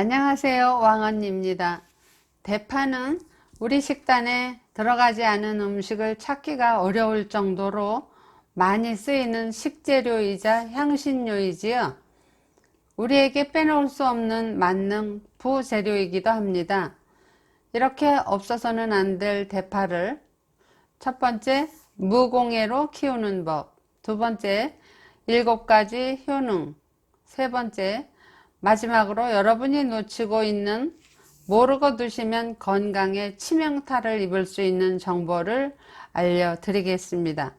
안녕하세요. 왕언니입니다. 대파는 우리 식단에 들어가지 않은 음식을 찾기가 어려울 정도로 많이 쓰이는 식재료이자 향신료이지요. 우리에게 빼놓을 수 없는 만능 부재료이기도 합니다. 이렇게 없어서는 안 될 대파를 첫 번째 무공해로 키우는 법, 두 번째 일곱 가지 효능, 세 번째 마지막으로 여러분이 놓치고 있는 모르고 두시면 건강에 치명타를 입을 수 있는 정보를 알려드리겠습니다.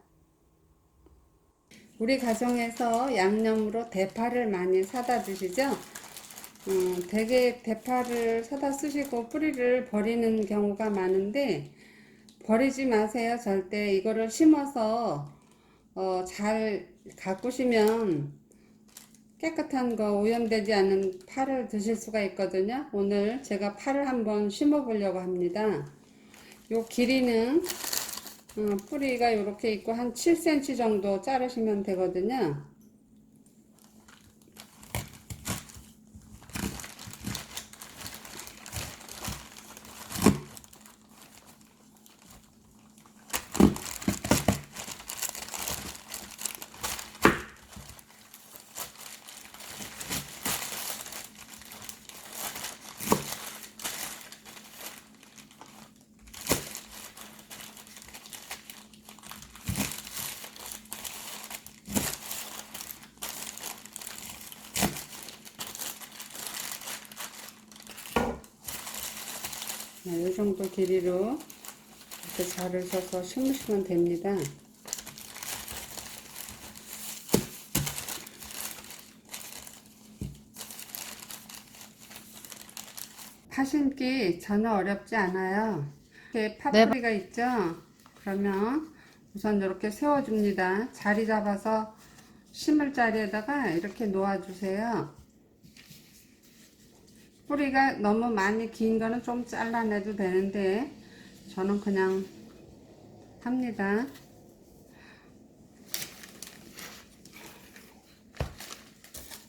우리 가정에서 양념으로 대파를 많이 사다 드시죠? 음, 되게 대파를 사다 쓰시고 뿌리를 버리는 경우가 많은데 버리지 마세요. 절대 이거를 심어서 어, 잘 가꾸시면 깨끗한 거 오염되지 않은 파를 드실 수가 있거든요. 오늘 제가 파를 한번 심어 보려고 합니다. 요 길이는 어, 뿌리가 이렇게 있고 한 7cm 정도 자르시면 되거든요. 네, 이 정도 길이로 이렇게 자르셔서 심으시면 됩니다. 파심기 전혀 어렵지 않아요. 이렇게 파뿌리가 있죠? 그러면 우선 이렇게 세워줍니다. 자리 잡아서 심을 자리에다가 이렇게 놓아주세요. 뿌리가 너무 많이 긴 거는 좀 잘라내도 되는데 저는 그냥 합니다.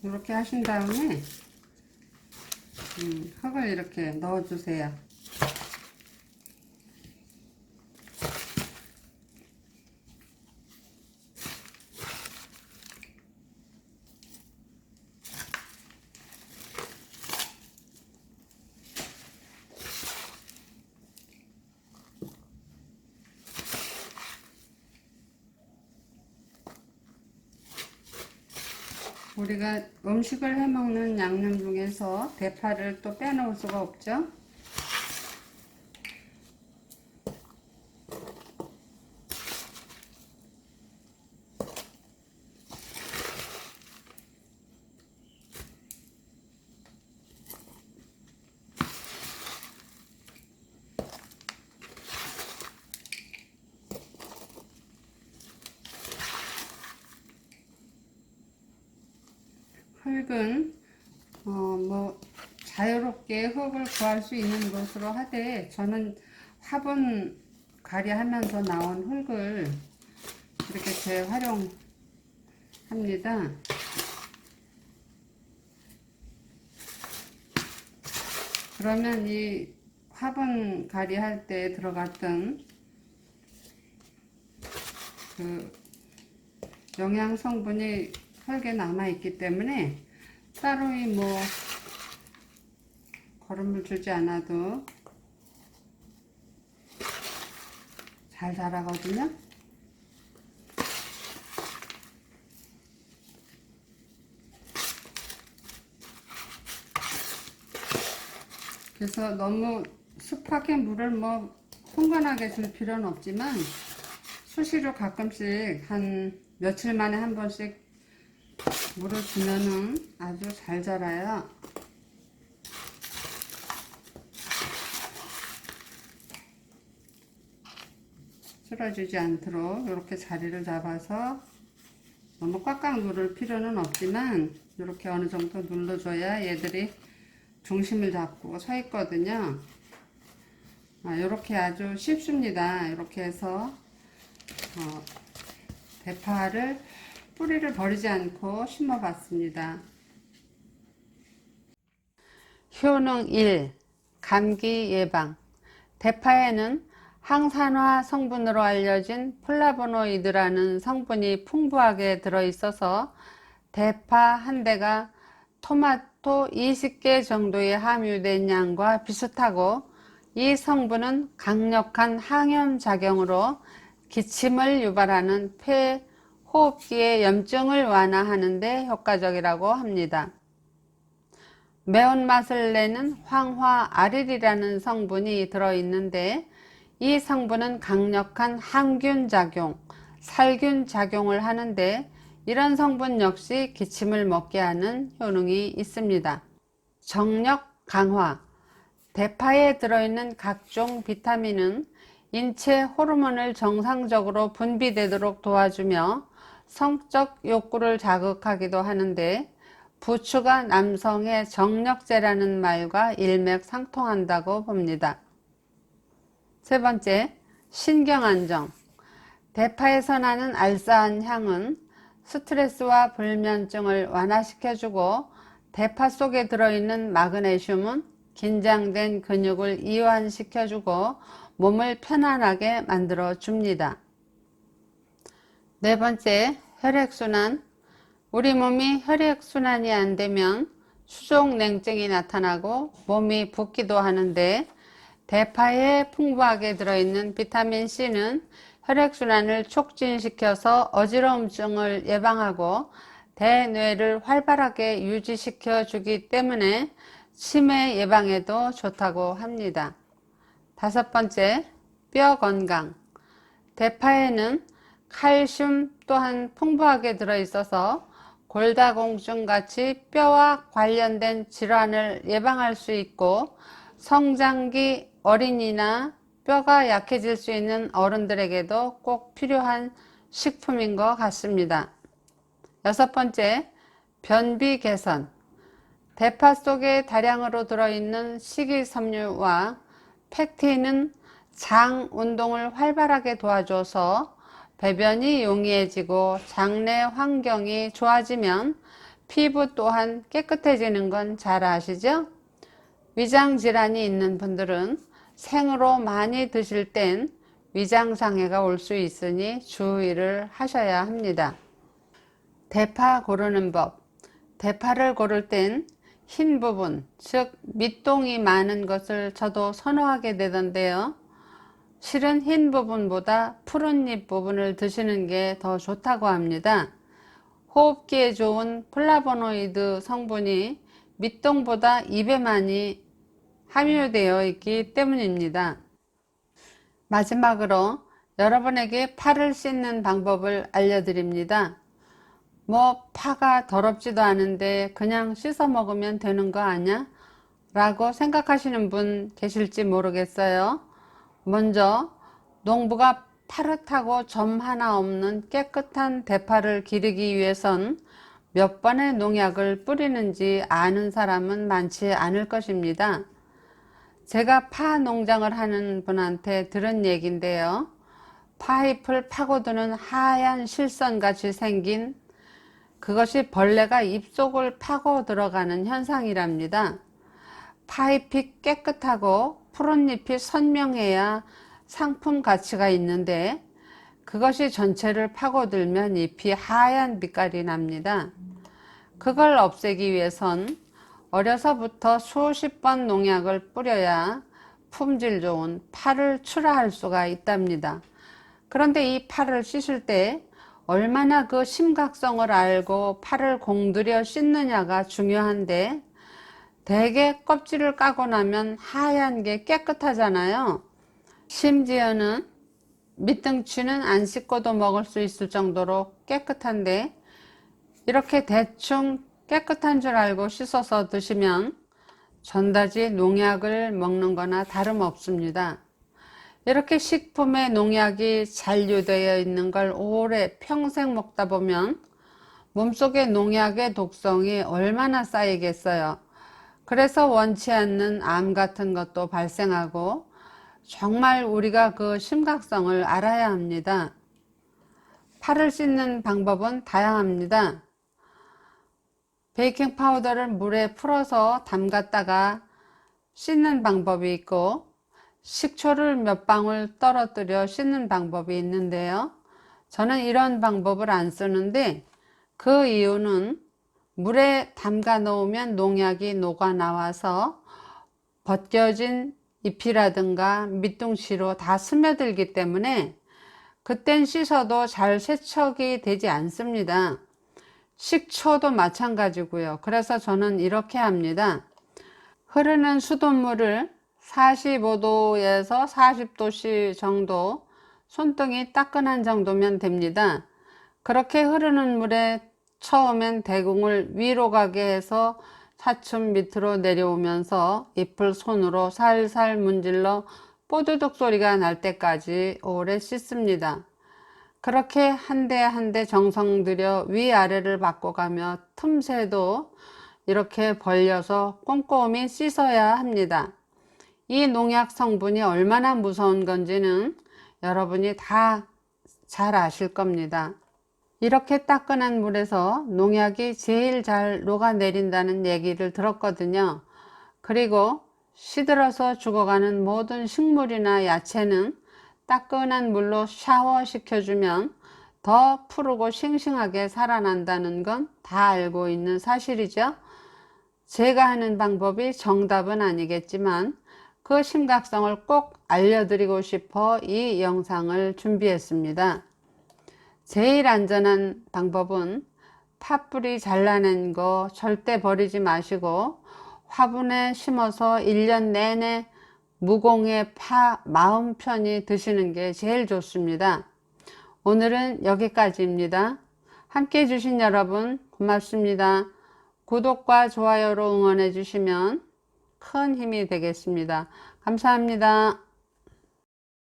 이렇게 하신 다음에 음, 흙을 이렇게 넣어주세요. 우리가 음식을 해 먹는 양념 중에서 대파를 또 빼놓을 수가 없죠. 흙은 어 뭐 자유롭게 흙을 구할 수 있는 것으로 하되 저는 화분 가리하면서 나온 흙을 이렇게 재활용합니다. 그러면 이 화분 가리할 때 들어갔던 그 영양 성분이 흙에 남아 있기 때문에 따로 이 뭐 거름을 주지 않아도 잘 자라거든요. 그래서 너무 습하게 물을 뭐 흥건하게 줄 필요는 없지만 수시로 가끔씩 한 며칠 만에 한 번씩 물을 주면은 아주 잘 자라요. 쓰러지지 않도록 이렇게 자리를 잡아서 너무 꽉꽉 누를 필요는 없지만 이렇게 어느 정도 눌러줘야 얘들이 중심을 잡고 서 있거든요. 아, 이렇게 아주 쉽습니다. 이렇게 해서 어, 대파를 뿌리를 버리지 않고 심어 봤습니다. 효능 1. 감기 예방. 대파에는 항산화 성분으로 알려진 플라보노이드라는 성분이 풍부하게 들어있어서 대파 한 대가 토마토 20개 정도의 함유된 양과 비슷하고 이 성분은 강력한 항염 작용으로 기침을 유발하는 폐, 호흡기의 염증을 완화하는 데 효과적이라고 합니다. 매운맛을 내는 황화아릴이라는 성분이 들어있는데 이 성분은 강력한 항균 작용, 살균 작용을 하는데 이런 성분 역시 기침을 먹게 하는 효능이 있습니다. 정력 강화 대파에 들어있는 각종 비타민은 인체 호르몬을 정상적으로 분비되도록 도와주며 성적 욕구를 자극하기도 하는데 부추가 남성의 정력제라는 말과 일맥상통한다고 봅니다. 세 번째, 신경안정. 대파에서 나는 알싸한 향은 스트레스와 불면증을 완화시켜주고 대파 속에 들어있는 마그네슘은 긴장된 근육을 이완시켜주고 몸을 편안하게 만들어 줍니다. 네 번째, 혈액순환. 우리 몸이 혈액순환이 안 되면 수족냉증이 나타나고 몸이 붓기도 하는데 대파에 풍부하게 들어있는 비타민 C는 혈액순환을 촉진시켜서 어지러움증을 예방하고 대뇌를 활발하게 유지시켜 주기 때문에 치매 예방에도 좋다고 합니다. 다섯 번째, 뼈 건강. 대파에는 칼슘 또한 풍부하게 들어있어서 골다공증 같이 뼈와 관련된 질환을 예방할 수 있고 성장기 어린이나 뼈가 약해질 수 있는 어른들에게도 꼭 필요한 식품인 것 같습니다. 여섯 번째, 변비 개선. 대파 속에 다량으로 들어있는 식이섬유와 팩틴은 장 운동을 활발하게 도와줘서 배변이 용이해지고 장내 환경이 좋아지면 피부 또한 깨끗해지는 건 잘 아시죠? 위장 질환이 있는 분들은 생으로 많이 드실 땐 위장 장애가 올 수 있으니 주의를 하셔야 합니다. 대파 고르는 법. 대파를 고를 땐 흰 부분, 즉 밑동이 많은 것을 저도 선호하게 되던데요. 실은 흰 부분보다 푸른 잎 부분을 드시는 게 더 좋다고 합니다. 호흡기에 좋은 플라보노이드 성분이 밑동보다 2배 많이 함유되어 있기 때문입니다. 마지막으로 여러분에게 파를 씻는 방법을 알려드립니다. 뭐 파가 더럽지도 않은데 그냥 씻어 먹으면 되는 거 아냐? 라고 생각하시는 분 계실지 모르겠어요. 먼저 농부가 파릇하고 점 하나 없는 깨끗한 대파를 기르기 위해선 몇 번의 농약을 뿌리는지 아는 사람은 많지 않을 것입니다. 제가 파 농장을 하는 분한테 들은 얘기인데요. 파잎을 파고드는 하얀 실선 같이 생긴 그것이 벌레가 입속을 파고 들어가는 현상이랍니다. 파잎이 깨끗하고 푸른 잎이 선명해야 상품 가치가 있는데 그것이 전체를 파고들면 잎이 하얀 빛깔이 납니다. 그걸 없애기 위해선 어려서부터 수십 번 농약을 뿌려야 품질 좋은 파를 출하할 수가 있답니다. 그런데 이 파를 씻을 때 얼마나 그 심각성을 알고 파를 공들여 씻느냐가 중요한데 대개 껍질을 까고 나면 하얀 게 깨끗하잖아요. 심지어는 밑등치는 안 씻고도 먹을 수 있을 정도로 깨끗한데 이렇게 대충 깨끗한 줄 알고 씻어서 드시면 전다지 농약을 먹는 거나 다름없습니다. 이렇게 식품에 농약이 잔류되어 있는 걸 오래 평생 먹다 보면 몸속에 농약의 독성이 얼마나 쌓이겠어요. 그래서 원치 않는 암 같은 것도 발생하고 정말 우리가 그 심각성을 알아야 합니다. 팔을 씻는 방법은 다양합니다. 베이킹 파우더를 물에 풀어서 담갔다가 씻는 방법이 있고 식초를 몇 방울 떨어뜨려 씻는 방법이 있는데요. 저는 이런 방법을 안 쓰는데 그 이유는 물에 담가 놓으면 농약이 녹아 나와서 벗겨진 잎이라든가 밑둥치로 다 스며들기 때문에 그땐 씻어도 잘 세척이 되지 않습니다. 식초도 마찬가지고요. 그래서 저는 이렇게 합니다. 흐르는 수돗물을 45도에서 40도씨 정도 손등이 따끈한 정도면 됩니다. 그렇게 흐르는 물에 처음엔 대궁을 위로 가게 해서 차츰 밑으로 내려오면서 잎을 손으로 살살 문질러 뽀드득 소리가 날 때까지 오래 씻습니다. 그렇게 한 대 한 대 정성 들여 위아래를 바꿔가며 틈새도 이렇게 벌려서 꼼꼼히 씻어야 합니다. 이 농약 성분이 얼마나 무서운 건지는 여러분이 다 잘 아실 겁니다. 이렇게 따끈한 물에서 농약이 제일 잘 녹아내린다는 얘기를 들었거든요. 그리고 시들어서 죽어가는 모든 식물이나 야채는 따끈한 물로 샤워시켜주면 더 푸르고 싱싱하게 살아난다는 건 다 알고 있는 사실이죠. 제가 하는 방법이 정답은 아니겠지만 그 심각성을 꼭 알려드리고 싶어 이 영상을 준비했습니다. 제일 안전한 방법은 팥뿌리 잘라낸 거 절대 버리지 마시고 화분에 심어서 1년 내내 무공의 파 마음 편히 드시는 게 제일 좋습니다. 오늘은 여기까지입니다. 함께 해주신 여러분 고맙습니다. 구독과 좋아요로 응원해 주시면 큰 힘이 되겠습니다. 감사합니다.